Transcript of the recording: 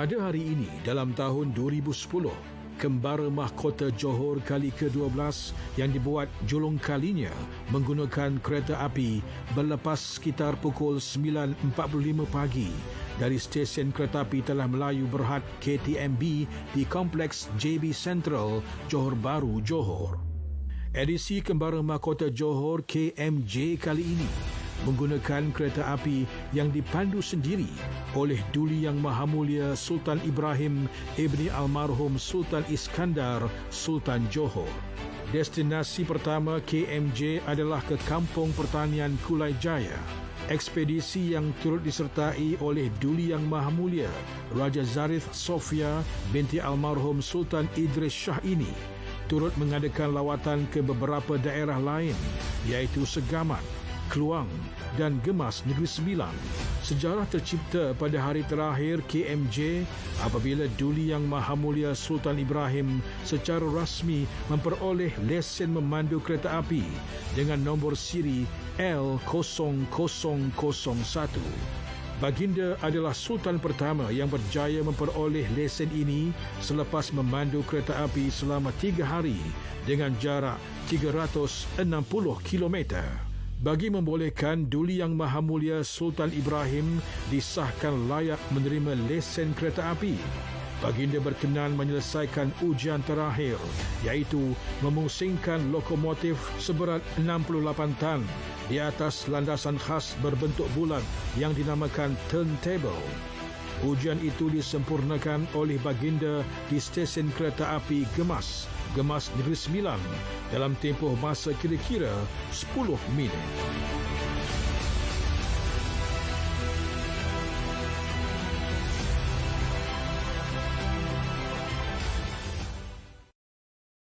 Pada hari ini dalam tahun 2010, Kembara Mahkota Johor kali ke-12 yang dibuat julung kalinya menggunakan kereta api berlepas sekitar pukul 9.45 pagi dari stesen kereta api Telah Melayu Berhad KTMB di Kompleks JB Central, Johor Baru, Johor. Edisi Kembara Mahkota Johor KMJ kali ini menggunakan kereta api yang dipandu sendiri oleh Duli Yang Maha Mulia Sultan Ibrahim Ibni Almarhum Sultan Iskandar Sultan Johor. Destinasi pertama KMJ adalah ke Kampung Pertanian Kulai Jaya. Ekspedisi yang turut disertai oleh Duli Yang Maha Mulia Raja Zarif Sofia binti almarhum Sultan Idris Shah ini turut mengadakan lawatan ke beberapa daerah lain iaitu Segamat, Keluang dan Gemas Negeri Sembilan. Sejarah tercipta pada hari terakhir KMJ apabila Duli Yang Maha Mulia Sultan Ibrahim secara rasmi memperoleh lesen memandu kereta api dengan nombor siri L0001. Baginda adalah sultan pertama yang berjaya memperoleh lesen ini selepas memandu kereta api selama tiga hari dengan jarak 360 kilometer bagi membolehkan Duli Yang Maha Mulia Sultan Ibrahim disahkan layak menerima lesen kereta api. Baginda berkenan menyelesaikan ujian terakhir iaitu memusingkan lokomotif seberat 68 tan di atas landasan khas berbentuk bulat yang dinamakan turntable. Ujian itu disempurnakan oleh baginda di stesen kereta api Gemas, Gemas Negeri Sembilan dalam tempoh masa kira-kira 10 minit.